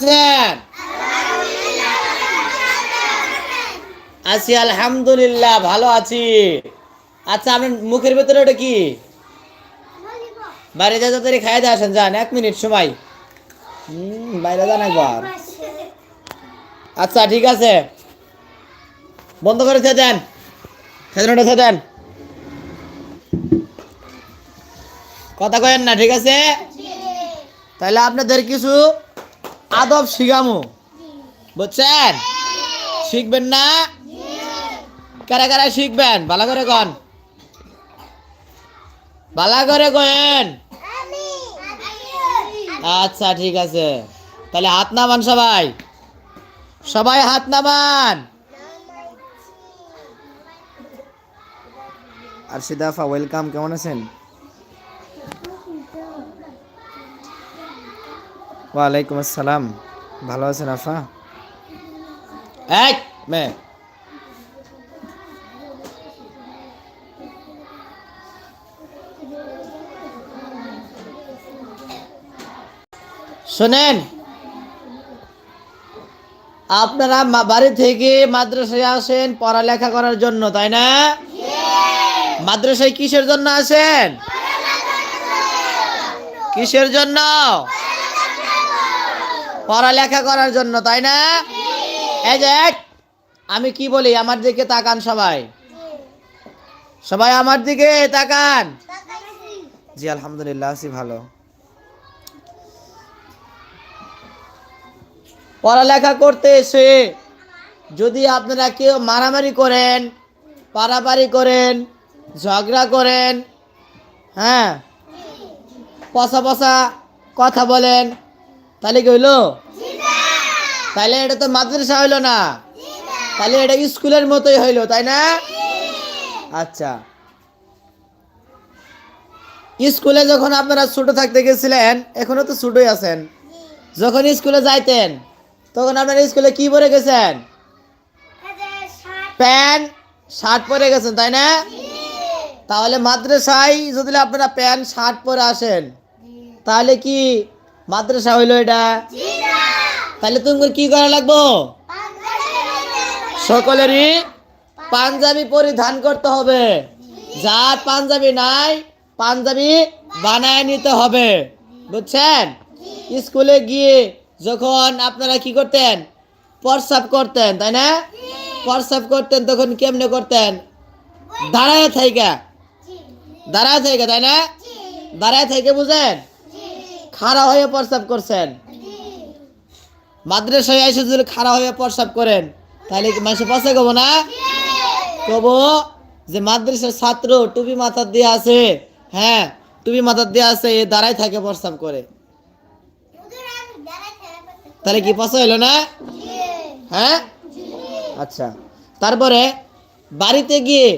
আছেন? আছি, আলহামদুলিল্লাহ, ভালো আছি। আচ্ছা আপনার মুখের ভেতরে ওটা কি? বাইরে দিয়ে আসেন, যান, এক মিনিট সময়। বাইরে যান একবার। আচ্ছা ঠিক আছে। বন্ধ করে থে দেন। খেজনটা থে দেন। কথা কয়েন না, ঠিক আছে? তাহলে আপনাদের কিছু আদব শিখামু। বুঝছেন? শিখবেন না? কারা কারা শিখবেন? ভালো করে কন। ভালো করে কয়েন। আচ্ছা ঠিক আছে। তাহলে হাত নামান সবাই। সবাই হাত নামান। আর সিদাফা ওয়েলকাম কেমন আছেন? ওয়ালাইকুম আসসালাম। ভালো আছেন আফা? এক মে। শোনেন, আপনারা বাড়ি থেকে মাদ্রাসায় আসেন পড়ালেখা করার জন্য, তাই না? মাদ্রাসায় কিসের জন্য আসেন? কিসের জন্য? পড়ালেখা করার জন্য, তাই না? এই যে আমি কি বলি, আমার দিকে তাকান সবাই। সবাই আমার দিকে তাকান। জি, আলহামদুলিল্লাহ, আছি ভালো। পড়ালেখা করতে এসে যদি আপনারা কেউ মারামারি করেন, পারাপারি করেন, ঝগড়া করেন হ্যাঁ পশা পশা কথা বলেন তাহলে কি হইল? তাহলে এটা তো মাদ্রাসা হইল না। তাহলে এটা স্কুলের মতোই হইল তাই না? আচ্ছা। স্কুলে যখন আপনারা ছোট থাকতে গেছিলেন এখনও তো ছোটই আছেন। যখন স্কুলে যাইতেন তখন আপনারা স্কুলে কি পরে গেছেন? প্যান্ট শার্ট পরে গেছেন তাই না? তাহলে মাদ্রাসায় যদি আপনারা প্যান্ট শার্ট পরে আসেন তাহলে কি মাদ্রাসা হইল এটা? তাহলে তুমি কি করা লাগবো? সকলেরই পাঞ্জাবি পরিধান করতে হবে। যার পাঞ্জাবি নাই, পাঞ্জাবি বানায় নিতে হবে। বুঝছেন? স্কুলে গিয়ে যখন আপনারা কি করতেন? প্রসাব করতেন, তাই না? প্রসাব করতেন, তখন কেমনে করতেন? দাঁড়ায় থাইকা। দাঁড়ায় থাইকা, তাই না? দাঁড়ায় থেকে বুঝেন? খাড়া হয়ে প্রসাব করছেন? মাদ্রাসায় এসে যদি খাড়া হয়ে প্রসাব করেন, তাহলে কি মানুষ পয়সা কব না? কব? যে মাদ্রাসার ছাত্র টুপি মাথার দিয়ে আছে হ্যাঁ টুপি মাথার দিয়ে আছে, এ দাঁড়াই থাকে প্রস্তাব করে। তাহলে কি পয়সা হইল না? হ্যাঁ? আচ্ছা। তারপরে বাড়িতে গিয়ে,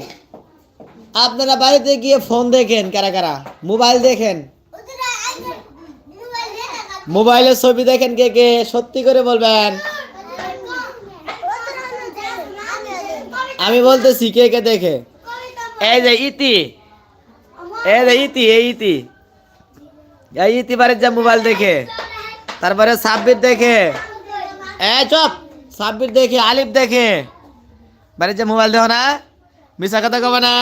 আপনারা বাড়িতে গিয়ে ফোন দেখেন, কারা কারা? মোবাইল দেখেন। মোবাইলে ছবি দেখেন কে কে সত্যি করে বলবেন। আমি বলতেছি কে কে দেখে। এই যে ইতি। এই যে ইতি এই ইতি। এই ইতি বাড়ির যা মোবাইল দেখে। তারপরে সাব্বির দেখে। এ চপ। সাব্বির দেখে আলিফ দেখে। বাড়ির যে মোবাইল দেখো না মিশা কথা কবে না?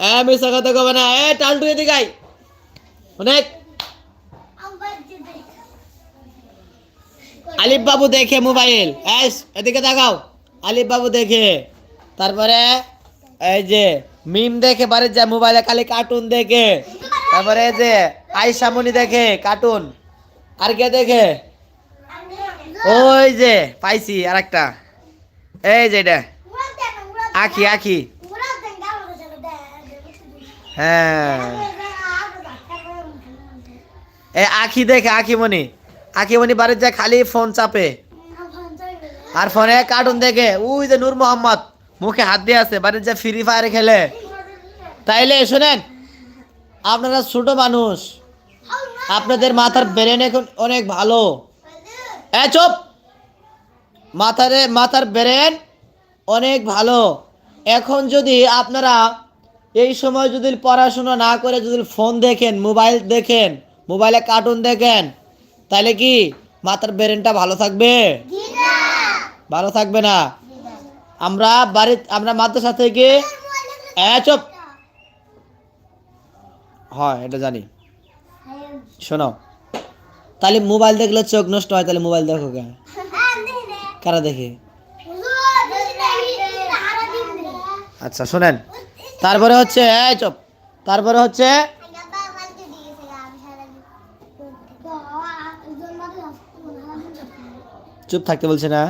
এ মিশা কথা কবে না? এ টালটু এদিকে অনেক। আলিফ বাবু দেখে মোবাইল। এস এদিকে দেখাও আলিফ বাবু দেখে। তারপরে এই যে মিম দেখে, বাড়ির যা মোবাইলে খালি কার্টুন দেখে। তারপরে এই যে আইসামনি দেখে কার্টুন আর কে দেখে? ওই যে পাইছি আর একটা এই যে এটা। আখি আখি। হ্যাঁ। এ আখি দেখে আখিমণি আখিমণি বাড়ির যা খালি ফোন চাপে। আর ফোনে কার্টুন দেখে ওই যে নূর মোহাম্মদ, মুখে হাত দিয়ে আছে, বাড়ির যা ফ্রি ফায়ার খেলে। তাইলে শোনেন, আপনারা ছোট মানুষ, আপনাদের মাথার ব্রেন এখন অনেক ভালো। এ চুপ! মাথার মাথার ব্রেন অনেক ভালো। এখন যদি আপনারা এই সময় যদি পড়াশোনা না করে যদি ফোন দেখেন, মোবাইল দেখেন, মোবাইলে কার্টুন দেখেন তাহলে কি মাথার ব্রেনটা ভালো থাকবে? ভালো থাকবে না? আমরা বাড়ি, আমরা মাদ্রাসা থেকে চুপ। হয়, এটা জানি। শোনো তাহলে মোবাইল দেখলে চোখ নষ্ট হয় তাহলে মোবাইল দেখো কেন কারা দেখে? আচ্ছা শোনেন। তারপরে হচ্ছে চুপ। তারপরে হচ্ছে চুপ থাকতে বলছে না?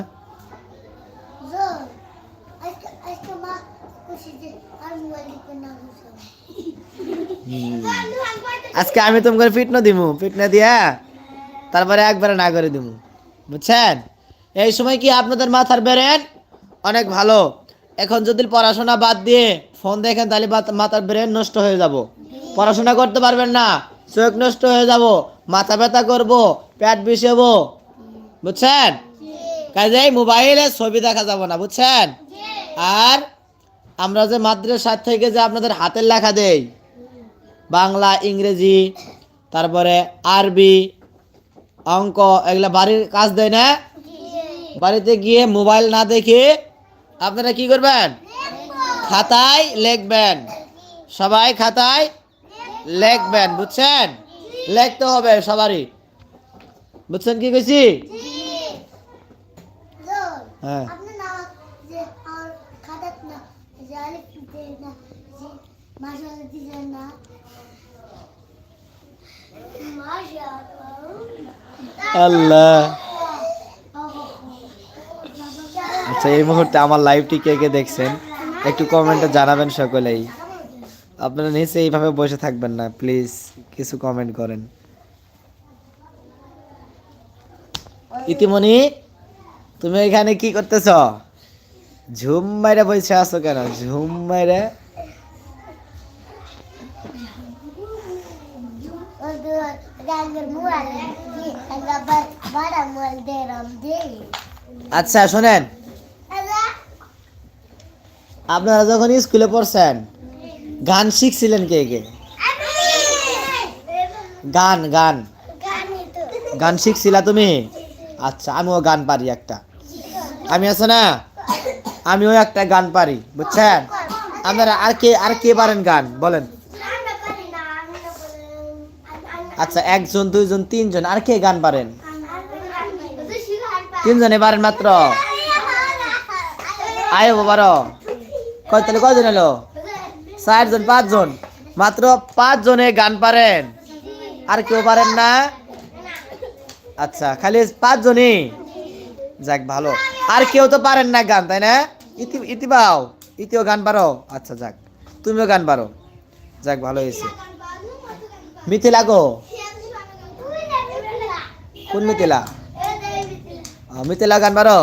আজকে আমি তোমাকে ফিট না দিমু ফিট না দিয়া তারপরে একবারে না করে দিমু। বুঝছেন? এই সময় কি আপনাদের মাথার ব্রেন অনেক ভালো? এখন যদি পড়াশোনা বাদ দিয়ে ফোন দেখেন তাহলে মাথার ব্রেন নষ্ট হয়ে যাব। পড়াশোনা করতে পারবেন না চোখ নষ্ট হয়ে যাব মাথা ব্যথা করব পেট বিষেবো। বুঝছেন? কাজে মোবাইলে ছবি দেখা যাব না, বুঝছেন? আর আমরা যে মাদ্রাসার থেকে যে আপনাদের হাতের লেখা দেই, বাংলা, ইংরেজি, তারপরে আরবি, অঙ্ক, এগুলো বাড়ির কাজ দেয় না? বাড়িতে গিয়ে মোবাইল না দেখে আপনারা কি করবেন? খাতায় লিখবেন। সবাই খাতায় লিখবেন, বুঝছেন? লিখতে হবে সবারই। বুঝছেন কি কইছি হ্যাঁ আপনার নাম যে আর খাতাত না যে আলিফ দিতে না যে মাশাআল্লাহ দিতে না মাশাআল্লাহ আল্লাহ। আচ্ছা এই মুহূর্তে আমার লাইভটি কে কে দেখছেন একটু কমেন্টে জানাবেন সকলেই। আপনারা নিচে এইভাবে বসে থাকবেন না প্লিজ কিছু কমেন্ট করেন। ইতিমনি তুমি এখানে কি করতেছ? ঝুম মাইরে বসে আছো কেন? ঝুম মাইরে. আচ্ছা শোনেন। আপনারা যখন স্কুলে পড়ছেন গান শিখছিলেন কে কে? গান গান। গান শিখছিলা তুমি? আচ্ছা আমিও গান পারি একটা। আমি আছে না? আমিও একটা গান পারি, বুঝছেন? আপনারা আর কে আর কে পারেন গান? বলেন. আচ্ছা একজন, দুইজন, তিনজন, আর কে গান পারেন. তিনজনে পারেন মাত্র? আয়ো বাবারো। কয় তাহলে কয়জন এলো? চারজন, পাঁচজন? মাত্র পাঁচজনে গান পারেন। আর কেউ পারেন না? আচ্ছা খালি পাঁচজনই। যাক, ভালো। আর কেউ তো পারেন না গান, তাই না? ইতি ইতিবাও ইতিও গান পারো। আচ্ছা যাক, তুমিও গান পারো। যাক, ভালো হয়েছে। মিথিলা গো। কোন মিথিলা? মিথিলা গান পারো?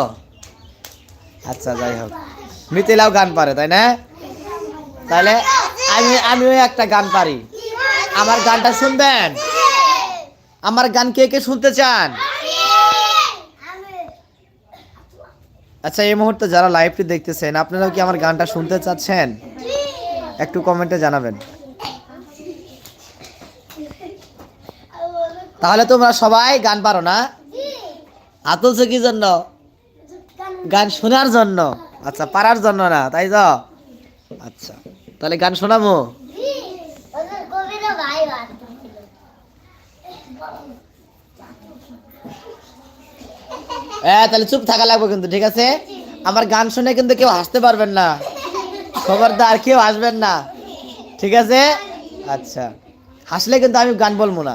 আচ্ছা যাই হোক। মিথিলাও গান পারে, তাই না? তাহলে আমি, আমিও একটা গান পারি। আমার গানটা শুনবেন? আমার গান কে কে শুনতে চান? আচ্ছা এই মুহূর্তে যারা লাইভটি দেখতেছেন, আপনারাও কি আমার গানটা শুনতে চাচ্ছেন? একটু কমেন্টে জানাবেন। তাহলে তোমরা সবাই গান পারো না? আতলছে কি জন্য, গান শোনার জন্য। আচ্ছা পারার জন্য না, তাই তো? আচ্ছা তাহলে গান শোনাবো। হ্যাঁ তাহলে চুপ থাকা লাগবে কিন্তু, ঠিক আছে? আমার গান শুনে কিন্তু কেউ হাসতে পারবেন না। খবরদার, কেউ আসবেন না। ঠিক আছে? আচ্ছা। হাসলে কিন্তু আমি গান বলব না।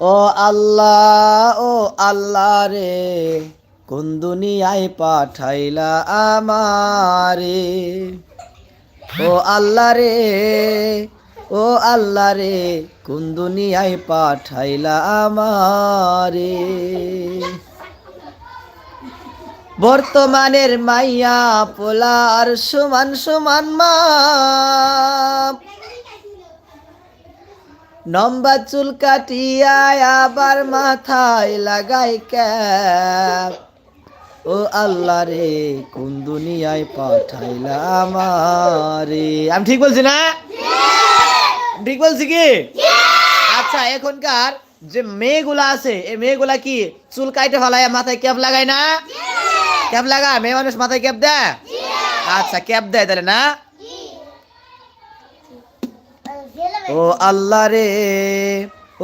ও আল্লাহ ও আল্লাহ রে, কোন দুনিয়ায় পাঠাইলা আমারে? ও আল্লাহ রে ও আল্লাহ রে, কোন দুনিয়ায় পাঠাইলা আমারে? বর্তমানের মাইয়া পোলার সমান সমান মা লম্বা চুল কাটিয়া আবার মাথায় লাগাই ক্যাপ। ও আল্লাহ রে, কোন দুনিয়ায় পাঠাইলা আমারে। আমি ঠিক বলছি না? ঠিক বলছি কি? আচ্ছা এখনকার যে মেয়েগুলা আছে, এই মেয়েগুলা কি চুল কাইটে ফেলায়, মাথায় ক্যাপ লাগায় না? ক্যাপ লাগা মেয়ে মানুষ মাথায় ক্যাপ দেয়? আচ্ছা ক্যাপ দেয় তাহলে না? ও আল্লাহ রে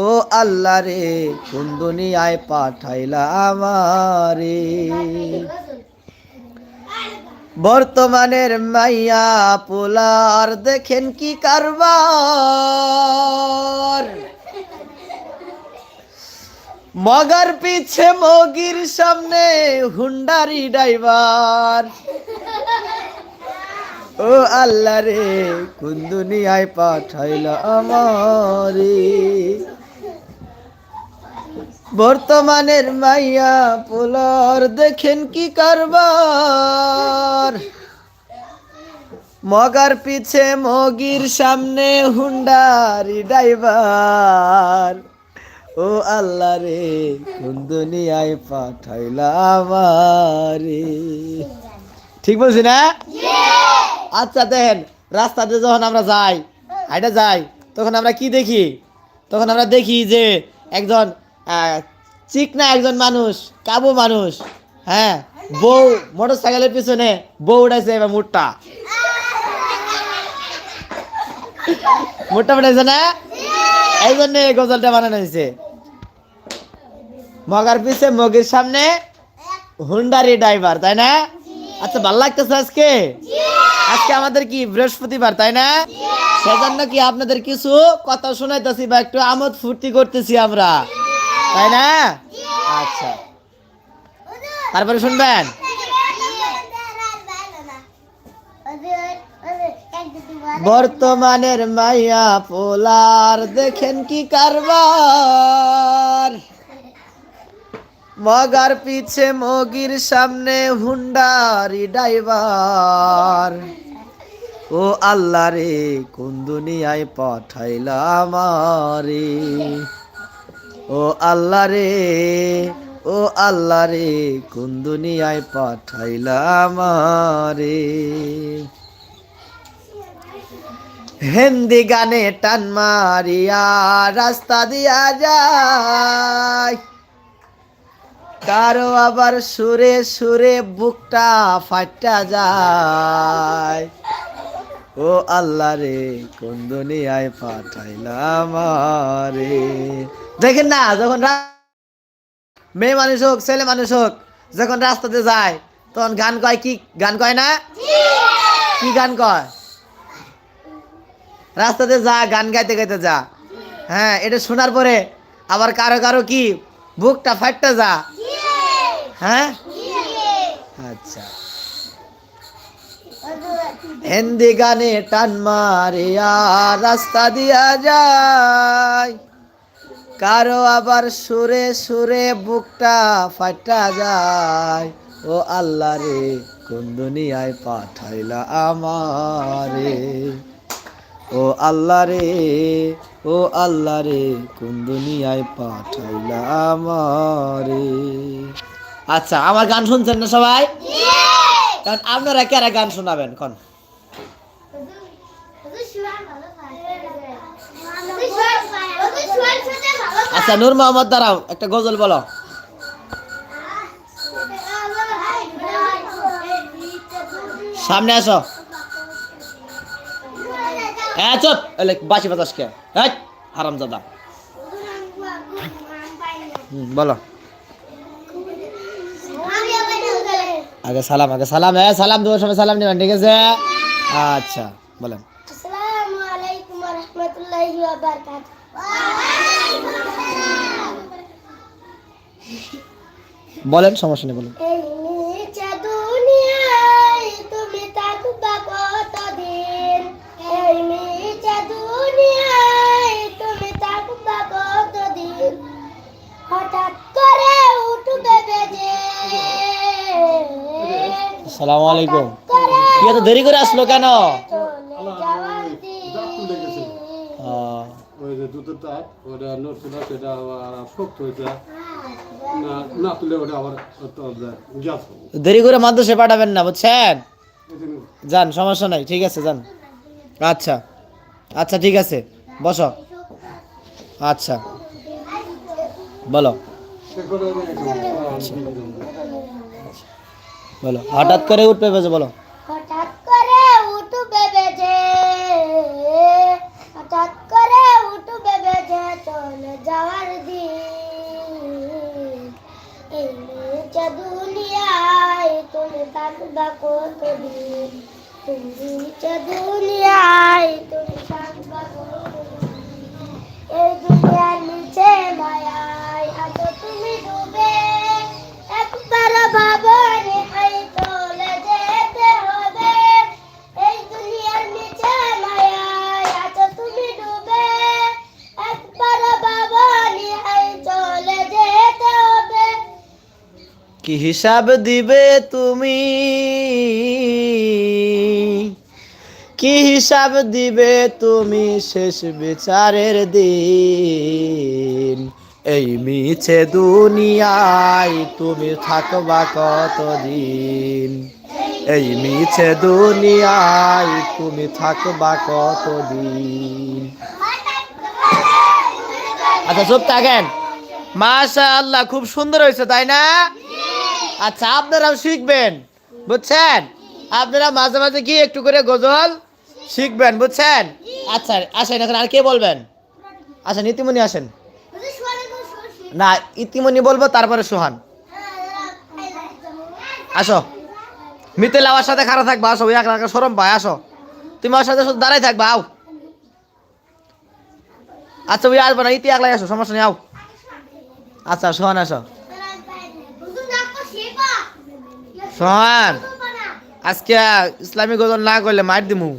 ও আল্লাহ রে, কোন দুনিয়ায় পাঠাইলা আমারে? বর্তমানের মাইয়া পোলার দেখেন কি কারবার? মগার পিছে মগির সামনে হুন্ডারি ড্রাইভার। ও আল্লাহ রে, কোন দুনিয়ায় পাঠাইলা আমারে? বর্তমানের মাইয়া পোলার দেখেন কি কারবার। মগার পিছে মগির সামনে হুন্ডারি ড্রাইভার। ও আল্লাহ রে, কোন দুনিয়ায় পাঠাইলা আমারে। ঠিক বলছি না? আচ্ছা দেখেন, রাস্তাতে যখন আমরা যাই, হাইটা যাই, তখন আমরা কি দেখি? তখন আমরা দেখি যে একজন চিকনা একজন মানুষ, কাবু মানুষ হ্যাঁ বউ মোটর সাইকেলের পিছনে বউ উঠাইছে এবার মুটটা। মুটটা উঠাইছে না? এই জন্য এই গজলটা বানানো হয়েছে। মগার পিছে মগের সামনে হুন্ডারি ড্রাইভার, তাই না? আচ্ছা ভালো লাগতেছে আজকে? আজকে আমাদের কি বৃহস্পতিবার, তাই না? সেজন্য কি আপনাদের কিছু কথা শোনাইতেছি বা একটু আমোদ ফুর্তি করতেছি আমরা? তাই না? আচ্ছা। তারপরে শুনবেন। বর্তমানের মাইয়া পোলার দেখেন কি কারবার। মগার পিছে মগির সামনে হুন্ডারি ড্রাইভার। ও আল্লাহ রে, কোন দুনিয়ায় পাঠাইলা ও আল্লাহ রে, ও আল্লাহ রে, কোন দুনিয়ায় পাঠাইলা আমারে হিন্দি গানে টান মারিয়া রাস্তা দিয়া যায়। কারও আবার সুরে সুরে বুকটা ফাটা যায়। ও আল্লাহ রে, কোন দুনিয়ায় পাঠাইলাম রে দেখেন না, যখন মেয়ে মানুষ হোক, ছেলে মানুষ হোক, যখন রাস্তাতে যায়, তখন গান কয় কি? গান কয় না? কি গান কয়? রাস্তাতে যা, গান গাইতে গাইতে যা। হ্যাঁ এটা শোনার পরে আবার কারও কারও কি? বুকটা ফাটতে যা। হ্যাঁ? আচ্ছা। হিন্দি গানে টান মারিয়া রাস্তা দিয়া যায়। কারও আবার সুরে সুরে বুকটা ফাটা যায়। ও আল্লাহ রে কোন দুনিয়ায় পাঠাইলা আমারে? ও আল্লাহ রে ও আল্লাহ রে কোন দুনিয়ায় পাঠাইলা আমারে? আচ্ছা আমার গান শুনছেন না সবাই? কারণ আপনারা কারা গান শোনাবেন? কোন। আচ্ছা নূর মোহাম্মদ, দাঁড়াও, একটা গজল বলো। সামনে আসো। হ্যাঁ চুপ। বাসি বাতাসকে হ্যাঁ হারাম দাদা বলো। আগে সালাম আগে সালাম। হ্যাঁ সালাম দেওয়ার সময় সালাম নেবেন, ঠিক আছে? আচ্ছা বলেন। আসসালামু আলাইকুম ওয়া রাহমাতুল্লাহি ওয়া বারাকাতুহু বলেন সমস্যা নেই বলুন। আসসালামু আলাইকুম। কি এত দেরি করে আসলো কেন? চলে যাওয়ার দিন আহ, ওই যে দুধের তাপ ওটা নড়ছিল সেটা আবার শক্ত হয়েছে। না না তুলে ওটা আবার গ্যাস দেরি করে মাদ্রাসে পাঠাবেন না বুঝছেন? যান সমস্যা নাই ঠিক আছে যান। আচ্ছা আচ্ছা ঠিক আছে বসো। আচ্ছা বলো। দেখো বলো হঠাৎ করে উঠবে বেজে বলো। থাকবা কতদিন? তুমি দুনিয়ায়, তুমি থাকবা এই দুনিয়ার নিচে মায়ায়, আজ তুমি ডুবে, একবার ভাবনে কি হিসাব দিবে তুমি? কি হিসাব দিবে তুমি শেষ বিচারের দিন? এই মিছে দুনিয়ায় তুমি থাকবা কতদিন? এই মিছে দুনিয়ায় তুমি থাকবা কতদিন? আচ্ছা চুপ থাকেন। মাশা আল্লাহ খুব সুন্দর হয়েছে, তাই না? আচ্ছা আপনারাও শিখবেন, বুঝছেন? আপনারা মাঝে মাঝে কি একটু করে গজল শিখবেন, বুঝছেন? আচ্ছা আসেন, এখন আর কে বলবেন? আসেন, ইতিমনি আসেন। না, ইতিমনি বলব, তারপরে সোহান। আসো। মিতেল, আমার সাথে খারাপ থাকবা, আসো একা একা সরম পায়, আসো। তুমি আমার সাথে শুধু দাঁড়াই থাকবা, আও। আচ্ছা ওই আসব না, ইতি একলাই আসো, সমস্যা নেই, আও। আচ্ছা সোহান, আসো। সোহান, আজকে ইসলামী গজল না করলে মার দিমু।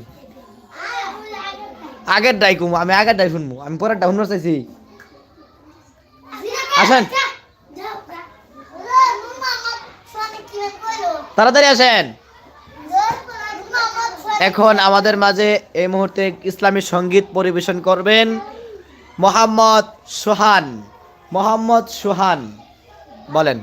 আগের ডাই কুমু, আমি আগের ডাই শুনব, আমি পরের ডাই শুনব চাইছি। আসেন। তাড়াতাড়ি আসেন। এখন আমাদের মাঝে এই মুহূর্তে ইসলামী সংগীত পরিবেশন করবেন মোহাম্মদ সোহান মোহাম্মদ সোহান, বলেন।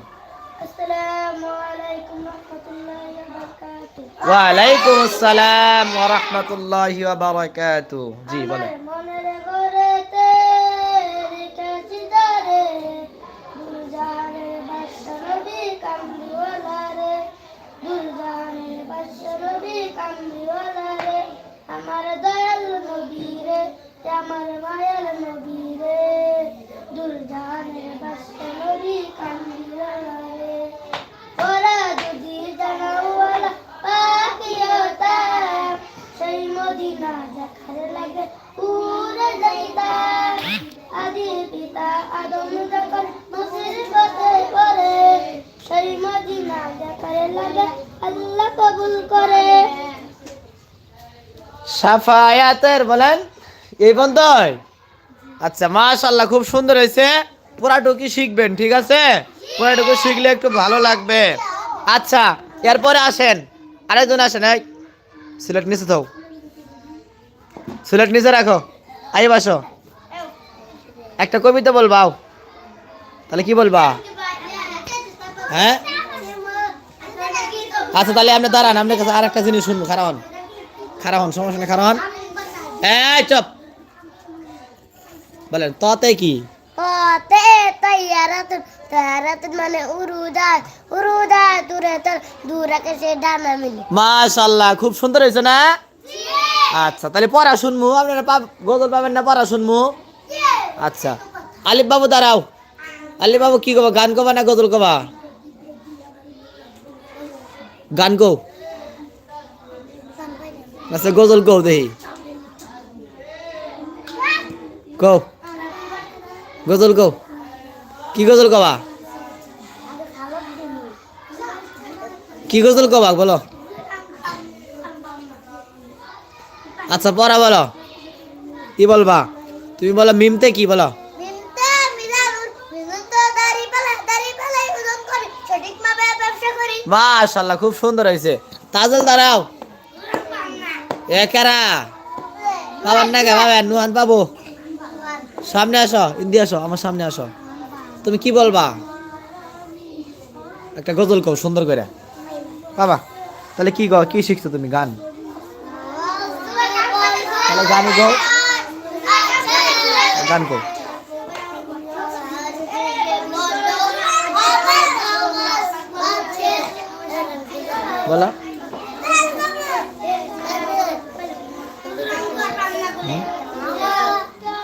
ওয়ালাইকুম আসসালাম ওয়া রাহমাতুল্লাহি ওয়া বারাকাতু জি বলেন আমার দয়াল নবী আমার মায়াল নবী রে দুর্জানের বাসরবি কামলিওয়ালা রে ওরা যদি জানাওয়ালা সাফায়াতের বলেন, এই বন্ধই? আচ্ছা মাশাল্লাহ খুব সুন্দর হয়েছে। পুরাটুকি শিখবেন, ঠিক আছে? পুরাটুকু শিখলে একটু ভালো লাগবে। আচ্ছা এরপরে আসেন। আরেকজন আসেন এই সিলেট নিচে থাও। সিলেট নিচে রাখো। আই বাসো। একটা কবিতা বলবাও তাহলে কি বলবা? হ্যাঁ? আচ্ছা তাহলে আপনি দাঁড়ান আপনার কাছে আর একটা জিনিস শুনব খারাপ হন। খারাপ হন, সমস্যা নেই, খারাপ হন। এই, চপ। বলেন, ততে কি? ওতে তৈয়ারাতুন মানে মাশাল্লাহ খুব সুন্দর হয়েছে না? আচ্ছা তাহলে পড়া শুনমু আপনারা গজল পাবেন না পড়া শুনমু? আচ্ছা আলিফ বাবু দাঁড়াও। আলিফ বাবু কি কবা গান কবা না গজল কবা? গান কও। আচ্ছা গজল কও দেখি। কও। গজল কও। কি গজল কবা? কি গজল কবা বলো। আচ্ছা পড়া বলো। কি বলবা? তুমি বলো মিমতে কি বলো? মাশাল্লাহ খুব সুন্দর হয়েছে। তাজল দাঁড়াও। এ কারা? বাবার না গে বাবা নুহান বাবু। সামনে আসো ইন্দি আসো আমার সামনে আসো। তুমি কি বলবা? একটা গজল কো সুন্দর করে। বাবা, তাহলে কি গাও কি শিখছো তুমি গান? তাহলে গান গাও গান কও। বলো।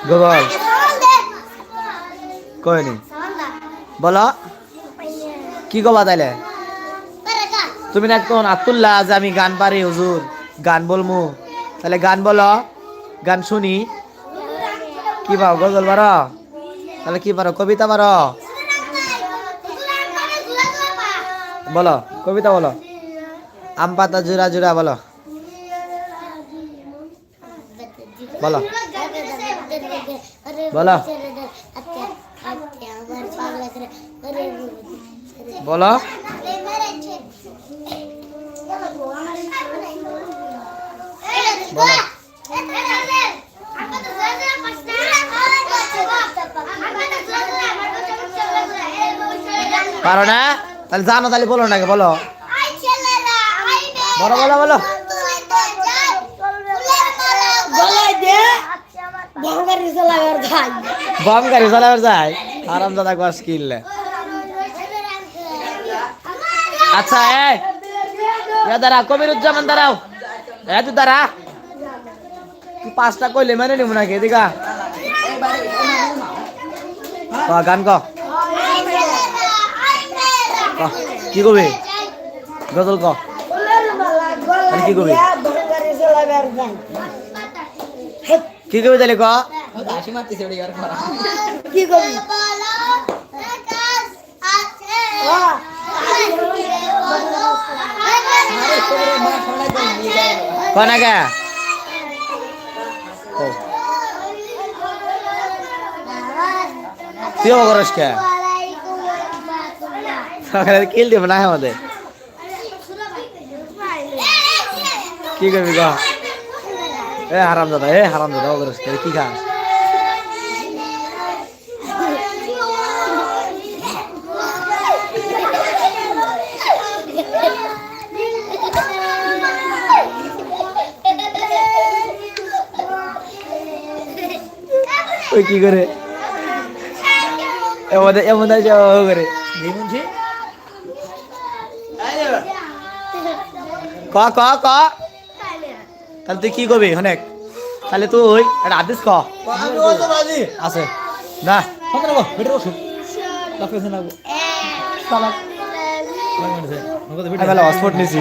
গজল কয়নি? বলো। কি কবা তাইলে? তুমি না কোন আতুল্লাহ যে আমি গান পারি, হুজুর, গান বলমু। তাহলে গান বলো, গান শুনি। কি পাও, গজল পারো? তাহলে কি পারো, কবিতা পারো? বলো, কবিতা বলো। আম পাতা জোড়া জোড়া বলো। বলো। বলো। বলো। পারো না? তাহলে জানো তাহলে বলো নাকি বলো। বলো বলো বলো। বম গাড়ি চালাবার যায়। আরাম দাদা গছ কিনলে। আচ্ছা এই। ইয়া দাঁড়া কবিরুজ্জামান দাঁড়াও। এ তুই দাঁড়া। তুই পাঁচটা কইলে মানে নিব নাকি এদিকা ক গান ক। ক, কি কবি? গজল ক। কি কবি? কি কবি তাহলে ক? কি করবি ক না কে তুই করস কে? কিল দিব না আমাদের। কি করবি ক এ হারাম দাদা এ হারাম দাদা কি খাস? ওই কি করে এমন এমন যাওয়া করে ক ক ক তাহলে তুই কি করবি অনেক তাহলে তুই একটা আদেশ ক আছে না হসপট নিছি